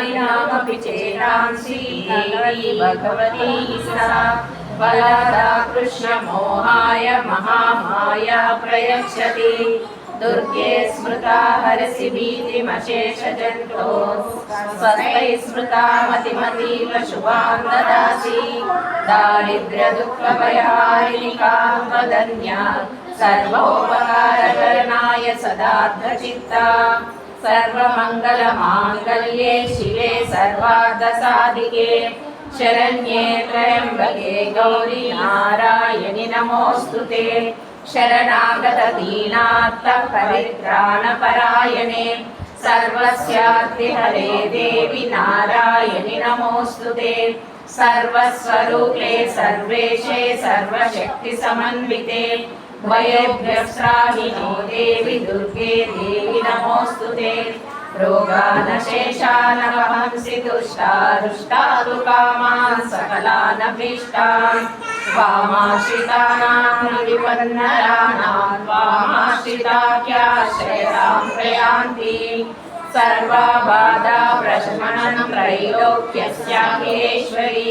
ज्ञानिनामपि चेतांसि देवी भगवती सा बलदा कृष्णमोहाय महामाया प्रयच्छति दुर्गे स्मृता हरसि भीतिमशेषजन्तो स्वस्मै स्मृता मतिमतीव शुभान् ददासि दारिद्र्यदुःखभयारिणिकां वदन्या सर्वोपकारकरणाय सदार्थचित्ता सर्वमङ्गलमाङ्गल्ये शिवे सर्वार्धसाधिके शरण्ये त्र्यम्बके गौरी नारायणि नमोऽस्तु ते शरणागतदीनात्तपरित्राणपरायणे सर्वस्यार्तिहरे देवि नारायणि नमोऽस्तु ते सर्वस्वरूपे सर्वेशे सर्वशक्तिसमन्विते भयेभ्यस्त्राहिनो देवि दुर्गे देवि नमोऽस्तु ते रोगानशेषानवहंसि दुष्टारुष्टादुकामान् सकलानभीष्टान् वामाश्रितानां विपन्नराणां वामाश्रिताख्याश्रयतां प्रयान्ति सर्वाबाधा प्रशमनं त्रैलोक्यस्याखेश्वरी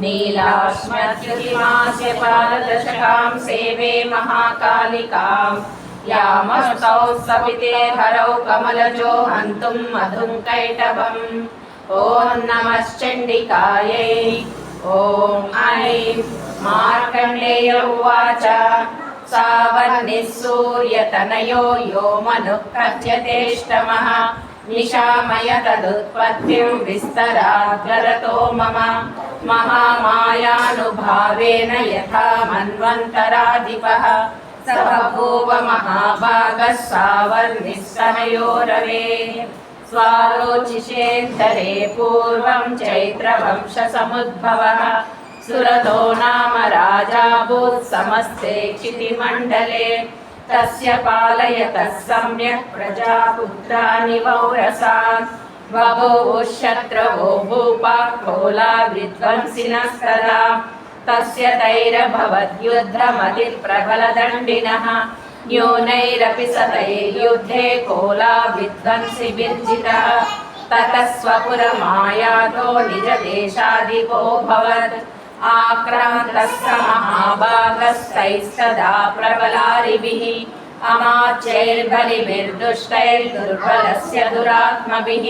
नीलाश्मद्युतिमास्य पारदशकां सेवे महाकालिकाम् यामस्तौ सविते हरौ कमलजो हन्तुं मधुं कैटभम् ॐ नमश्चण्डिकायै ॐ ऐं मार्कण्डेय उवाच सावर्णिः सूर्यतनयो यो मनुः कथ्यतेष्टमः निशामय तदुत्पत्तिं विस्तराद्गरतो मम महामायानुभावेन यथा मन्वन्तराधिपः स बभूव महाभागः सावर्णिस्तनयो रवे स्वारोचिषेद्धरे पूर्वं चैत्रवंशसमुद्भवः सुरतो नाम राजा भूत्समस्ते क्षितिमण्डले तस्य पालयतः सम्यक् प्रजापुत्राणि वौरसान् बभूवुः शत्रवो भूपाकोला विध्वंसिनस्तदा तस्य तैरभवद्युद्धमतिप्रबलदण्डिनः न्यूनैरपि सतैर्युद्धे कोला विध्वंसि विर्जितः ततः स्वपुरमायातो निजदेशाधिपोऽभवत् आक्रान्तः स महाभागस्तैस्तदा प्रबलारिभिः अमाच्यैर्बलिभिर्दुष्टैर्दुर्बलस्य दुरात्मभिः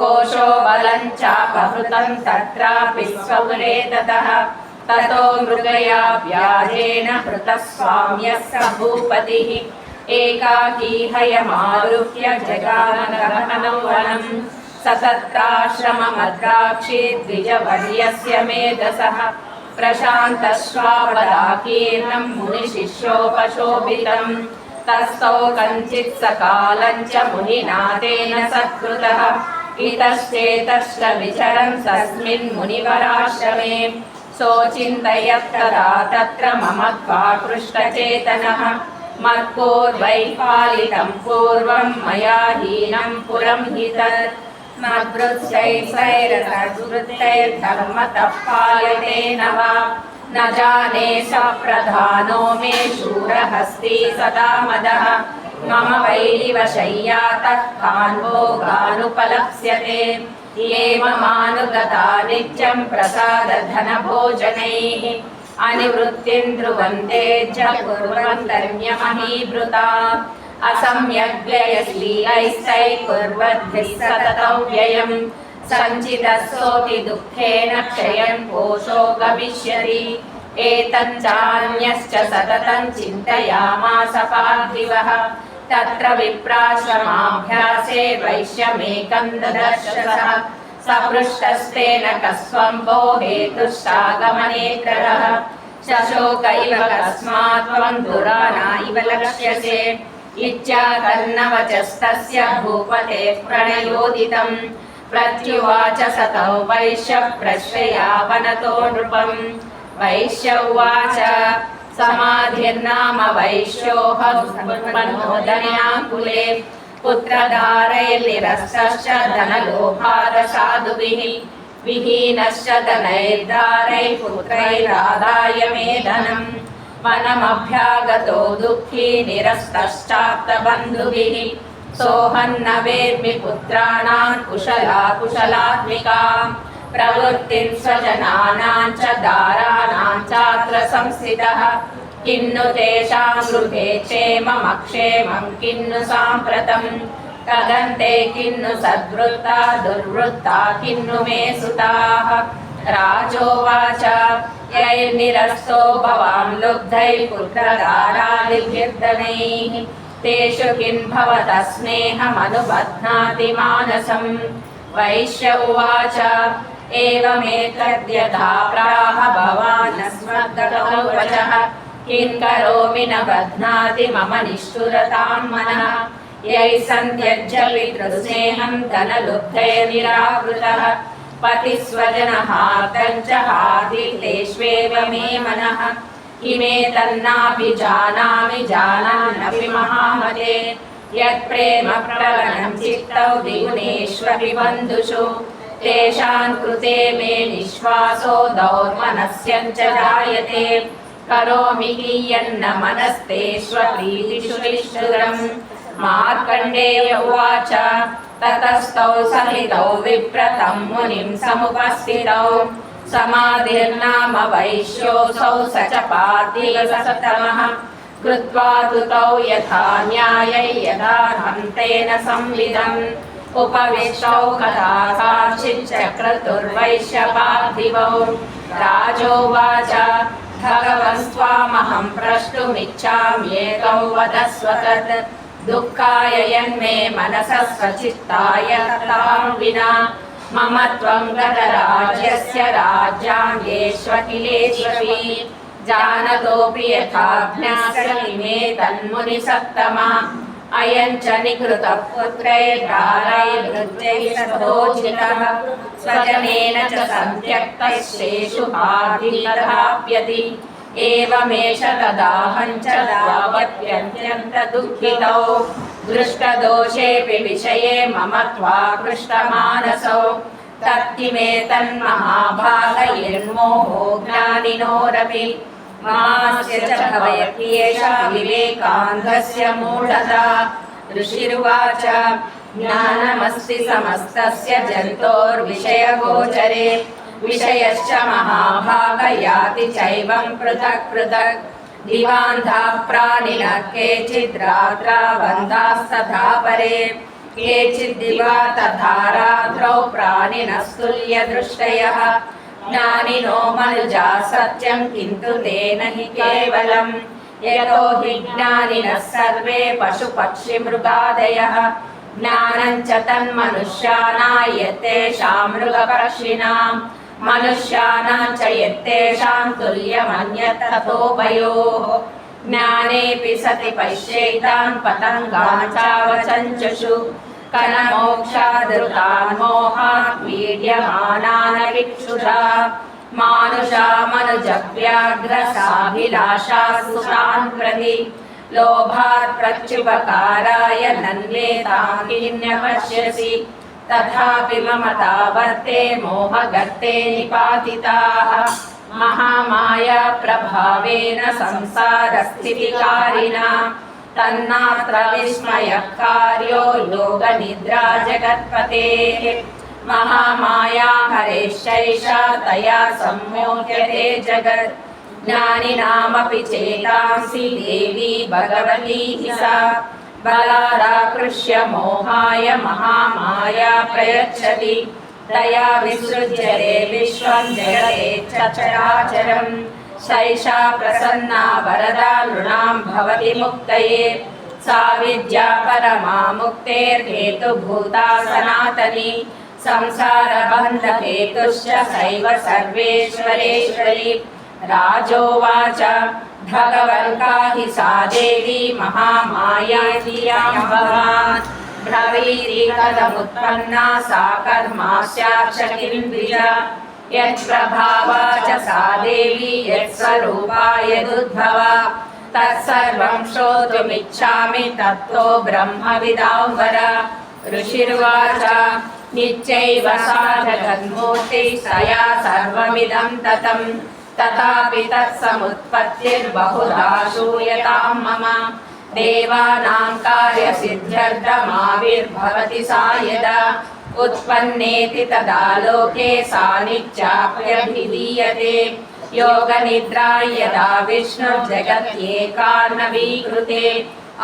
कोशो बलं चापहृतं तत्रापि स्वपुरे ततः ततो मृगया व्याजेन हृतः स्वाम्यः स भूपतिः एकाकी हयमारुह्य जगानगहनं वनं स तत्राश्रममद्राक्षी द्विजवर्यस्य मेधसः प्रशान्तश्वापदाकीर्णं मुनिशिष्योपशोभितम् तस्थौ कञ्चित् सकालं च मुनिना तेन सत्कृतः इतश्चेतश्च विचरन् तस्मिन् मुनिवराश्रमे सोचिन्तयत्तदा तत्र मम त्वाकृष्टचेतनः मत्पूर्वैपालितं पूर्वं मया हीनं पुरं हि तत् मद्वृत्तैर्धर्मतः पायते न वा न जाने स प्रधानो मे शूरहस्ती सदा मदः मम वैरिवशय्यातः कान्भोगानुपलप्स्यते ये ममानुगता नित्यं प्रसादधनभोजनैः अनिवृत्तिं ध्रुवन्ते च कुर्वन्तर्म्यमहीभृता असम्यग्व्ययश्लीलैस्तैः कुर्वद्भिः सततं व्ययम् सञ्चितस्सोति दुःखेन क्षयन् कोशो गमिष्यति एतच्चान्यश्च सततं चिन्तयामास पार्थिवः तत्र विप्राश्रमाभ्यासे वैश्यमेकं ददर्शसः सपृष्टस्तेन कस्त्वं भो हेतुश्चागमने ग्रहः शशोक इव कस्मात् त्वं दुराना इव लक्ष्यसे इच्छा तन्नवचस्तस्य भूपतेः प्रणयोदितम् प्रत्युवाच सतौ वैश्य प्रश्रयावनतो नृपम् वैश्य उवाच समाधिर्नाम वैश्योऽहमनोदन्याकुले पुत्रधारैर्निरस्तश्च धनलोभादसाधुभिः विहीनश्च धनैर्दारैः पुत्रैरादाय मे धनम् वनमभ्यागतो दुःखी निरस्तश्चाप्तबन्धुभिः सोऽहन्न वेद्मि पुत्राणाम् कुशला कुशलात्मिकाम् प्रवृत्तिं स्वजनानां च दाराणां चात्र संस्थितः किन्नु तेषां गृहे क्षेममक्षेमं किन्नु साम्प्रतम् कदन्ते किन्नु सद्वृत्ता दुर्वृत्ता किन्नु मे सुताः राजोवाच यैर्निरस्तो भवां लुब्धैः पुत्रदारादिभिर्धनैः तेषु किं भवतः स्नेहमनुबध्नाति मानसम् वैश्य उवाच एवमेतद्यथा प्राह भवानस्मद्गतौ वचः किं करोमि न बध्नाति मम निष्ठुरतां मनः यैः सन्त्यज्य पितृस्नेहं धनलुब्धैर्निरावृतः पतिस्वजनहार्दं च हादितेष्वेव मे मनः किमेतन्नाभिजानामि जानानपि महामते यत्प्रेम प्रवणं चित्तौ द्विगुणेष्वपि बन्धुषु तेषां कृते मे निःश्वासो दौर्मनस्यं च जायते करोमि कियन्न मनस्तेष्वप्रीतिषु निष्ठुरम् मार्कण्डेय उवाच ततस्तौ सहितौ विप्रतं मुनिं समुपस्थितौ समाधिर्नाम वैश्योऽसौ स च पार्थिवसतमः कृत्वा तु तौ यथा न्यायै यदा हन्तेन संविदम् उपविष्टौ कदा साक्षिच्चक्रतुर्वैश्यपार्थिवौ राजोवाच भगवन्स्त्वामहं प्रष्टुमिच्छाम्येकौ वदस्व तत् दुःखाय यन्मे मनसः स्वचित्ताय तां विना मम त्वं गतराज्यस्य राज्याङ्गेष्वखिलेष्वपि जानतोऽपि यथाज्ञास्यति मे तन्मुनिसत्तमा अयं च निकृतः पुत्रैर्धारैर्वृत्यैस्तथोचितः स्वजनेन च सन्त्यक्तः शेषु हार्दितदाप्यति एवमेष तदाहं च दावत्यत्यन्तदुःखितौ दृष्टदोषेऽपि विषये मम त्वाकृष्टमानसौ तत्किमेतन्महाभागयन्मोहो ज्ञानिनोरपि मास्य च भवत्येषा विवेकान्धस्य मूढता ऋषिरुवाच ज्ञानमस्ति समस्तस्य जन्तोर्विषयगोचरे विषयश्च महाभागयाति चैवं पृथक् पृथक् दिवान्धाः प्राणिनः केचिद्रात्रावन्धास्तथा परे केचिद्दिवा तथा रात्रौ प्राणिनस्तुल्यदृष्टयः ज्ञानिनो मनुजा सत्यं किन्तु तेन हि केवलम् यतो हि ज्ञानिनः सर्वे पशुपक्षिमृगादयः ज्ञानं च तन्मनुष्याणां यत्तेषां मृगपक्षिणां मनुष्याणां च यत्तेषां तुल्यमन्यत् तथोभयोः ज्ञानेऽपि सति पश्यैतान् पतङ्गान् चावचञ्चुषु कनमोक्षादृतान् मोहात् पीड्यमानानविक्षुषा मानुषा मनुजव्याघ्रसाभिलाषा सुतान् प्रति लोभात् प्रत्युपकाराय नन्वेतां किन्यपश्यसि तथापि मम तावर्ते मोहगर्ते निपातिताः। महामाया प्रभावेन संसारस्थितिकारिणा। तन्नात्र विस्मयः कार्यो योगनिद्रा जगत्पतेः महामाया हरेश्चैषा तया सम्मोह्यते जगत्। ज्ञानिनामपि चेतांसि देवी भगवती सा। बलाराकृष्य मोहाय महामाया प्रयच्छति। तया विसृज्यते विश्वं जगते चराचरम् सैषा प्रसन्ना वरदा नृणां भवति मुक्तये। सा विद्या परमा मुक्तेर्हेतुभूता सनातनी। संसारबन्धहेतुश्च सैव सर्वेश्वरेश्वरी। राजोवाच भगवन्का हि सा देवी महामाया धियां भवान् ब्रवीति कथमुत्पन्ना सा कर्मास्याक्ष किं द्विज यत्प्रभावा च सा देवी यत्स्वरूपा यदुद्भवा तत्सर्वं श्रोतुमिच्छामि तत्तो ब्रह्मविदाम्बर ऋषिर्वाच नित्यैव सा जगन्मूर्तिः सया सर्वमिदं ततं तथापि तत्समुत्पत्तिर्बहुधा श्रूयतां मम देवानां कार्यसिद्ध्यर्थमाविर्भवति सा यदा उत्पन्नेति तदा लोके सा नित्याप्यभिधीयते योगनिद्रा यदा विष्णुर्जगत्येकान्नवीकृते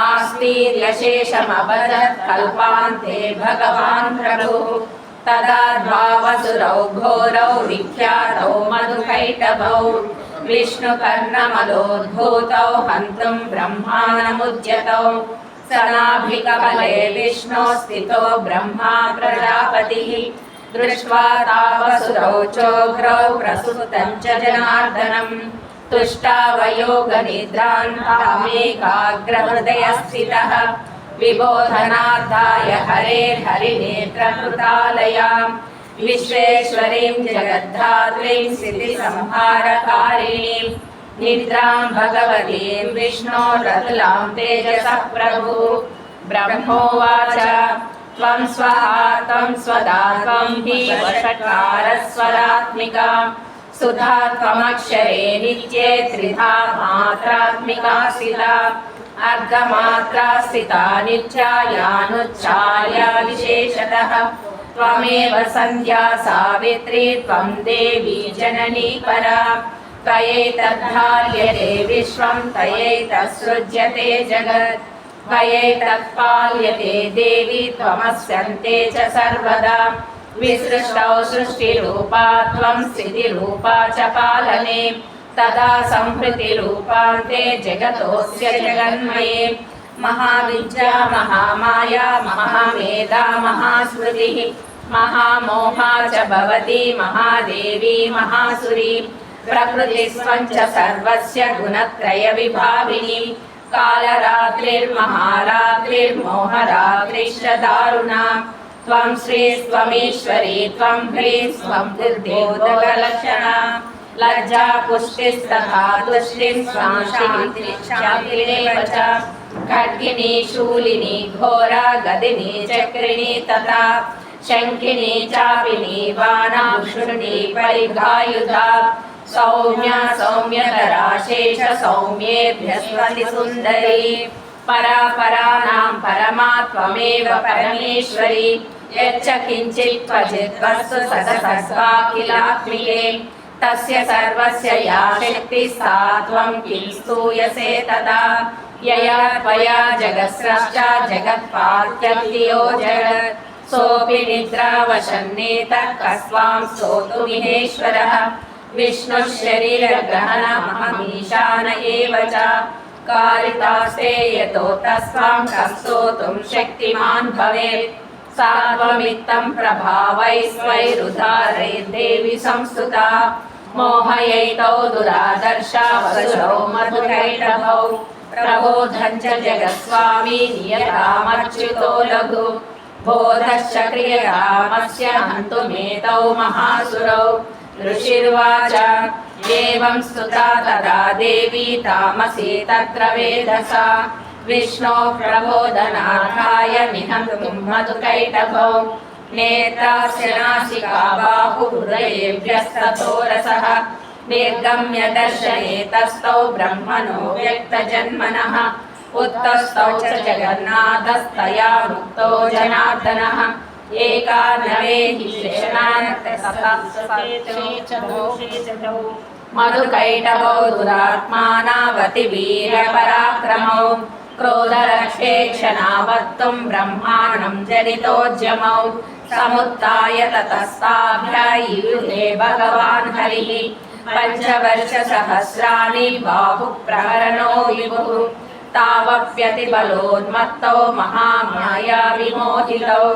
आस्तीर्यशेषमवदत् कल्पान्ते भगवान् प्रभुः तदा द्वावसुरौ घोरौ विख्यातौ मधुकैटभौ विष्णुकर्णमलोद्भूतौ हन्तुं ब्रह्माणमुद्यतौ सनाभिकबले विष्णो स्थितो ब्रह्मा प्रजापतिः दृष्ट्वा तावसुरौ चोघ्रौ प्रसुतं च जनार्दनम् तुष्टावयोगनिद्रान्तामेकाग्रहृदयस्थितः विबोधनार्थाय हरेर्हरिनेत्रकृतालयाम् विश्वेश्वरीं जगद्धात्रीं स्थितिसंहारकारिणीं निद्रां भगवतीं विष्णोरतुलां तेजसः प्रभु। ब्रह्मोवाच, त्वं स्वहा, त्वं स्वदा सुधा त्वमक्षरे नित्ये त्रिधा मात्रात्मिका स्थिता अर्धमात्रा स्थिता नित्यायानुच्चार्या विशेषतः त्वमेव सन्ध्या सावित्री त्वं देवी जननी परा त्वयैतद्धार्यते विश्वं त्वयैतत्सृज्यते जगत् त्वयैतत्पाल्यते देवी त्वमस्यन्ते च सर्वदा विसृष्टौ सृष्टिरूपा त्वं स्थितिरूपा च पालने तदा संहृतिरूपान्ते जगतोऽस्य जगन्मये महाविद्या महामाया महामेधा महास्मृतिः महामोहा च भवति महादेवी महासुरी प्रकृतिस्त्वं च सर्वस्य गुणत्रयविभाविनी कालरात्रिर्महारात्रिर्मोहरात्रिश्च दारुणा त्वं श्रीस्त्वमीश्वरी त्वं ह्रीस्त्वं दुर्देवलक्षणा लज्जा पुष्टिस्तथा तुष्टिं च खड्गिनी शूलिनी घोरा गदिनी चक्रिणी तथा, शङ्किनी चापिनी वानाभुषुणी परिघायुधा, सौम्या सौम्यतरा शेष सौम्येभ्यस्वति सुन्दरी, परा पराणां परमा त्वमेव परमेश्वरी, यच्च किञ्चित् क्वचित् वस्तु सदसस्वाखिलात्मिके तस्य सर्वस्य या शक्तिः सा त्वं किं स्तूयसे तदा यया त्वया जगत्स्रष्टा जगत्पात्यन्तियो जगत् सोऽपि निद्रावशन्नेतः कस्त्वां स्तोतुमिहेश्वरः विष्णुः शरीरग्रहणमहमीशान एव च कारितास्ते यतो तस्त्वां कः स्तोतुं शक्तिमान् भवेत् सा त्वमित्थं प्रभावै स्वैरुदारैर्देवि संस्तुता मोहयैतौ दुरादर्शा वसुरौ मधुरैरभौ प्रबोधं च जगत्स्वामी नियतामच्युतो लघु बोधश्च क्रियतामस्य हन्तुमेतौ महासुरौ ऋषिर्वाच एवं स्तुता तदा देवी तामसी तत्र वेदसा विष्णो प्रबोधनार्थाय निहन्तुं मधुकैटभौ नेत्रास्य नासिका बाहुहृदयेभ्यस्ततो रसः निर्गम्य दर्शने तस्थौ ब्रह्मणो व्यक्तजन्मनः उत्तस्थौ च जगन्नाथस्तया मुक्तो जनार्दनः एका नवेहि शेषणान्तसप्तशेषौ मधुकैटभौ दुरात्मानावति वीरपराक्रमौ क्रोधरक्षे क्षणावत्तुं ब्रह्माणं जनितोद्यमौ समुत्थाय ततस्ताभ्यायुधे भगवान् हरिः पञ्चवर्षसहस्राणि बाहुप्रहरणो विभुः तावप्यतिबलोन्मत्तौ महामाया विमोहितौ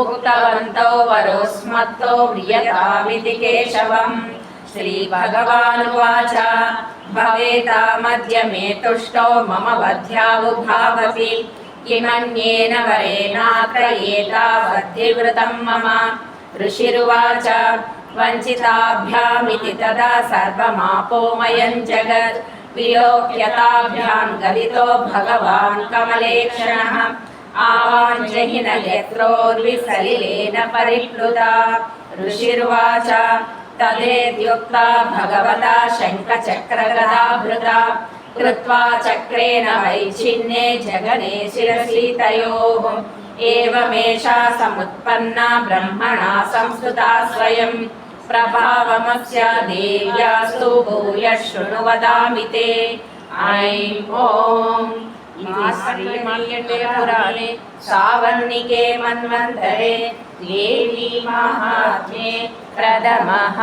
उक्तवन्तौ वरोस्मत्तौ म्रियतामिति केशवम् श्रीभगवानुवाच भवेता मध्य मे तुष्टौ मम वध्यावुभावपि किमन्येन वरेणात्र एतावद्धिवृतं मम ऋषिरुवाच वञ्चिताभ्यामिति तदा सर्वमापोमयं जगत् विलोक्यताभ्यां गलितो भगवान् कमलेक्षणः आवाञ्जहि न यत्रोर्विसलिलेन परिप्लुता ऋषिर्वाच तदेत्युक्ता भगवता शङ्खचक्रगदाभृता कृत्वा चक्रेण वैच्छिन्ने जगने शिरसि तयोः एवमेषा समुत्पन्ना ब्रह्मणा संस्कृता स्वयं प्रभावमस्य देव्यास्तु भूय शृणु वदामि ते ऐं ॐ इति श्रीमल्यटे पुराणे सावर्णिके मन्वन्तरे देवी महात्म्ये प्रथमः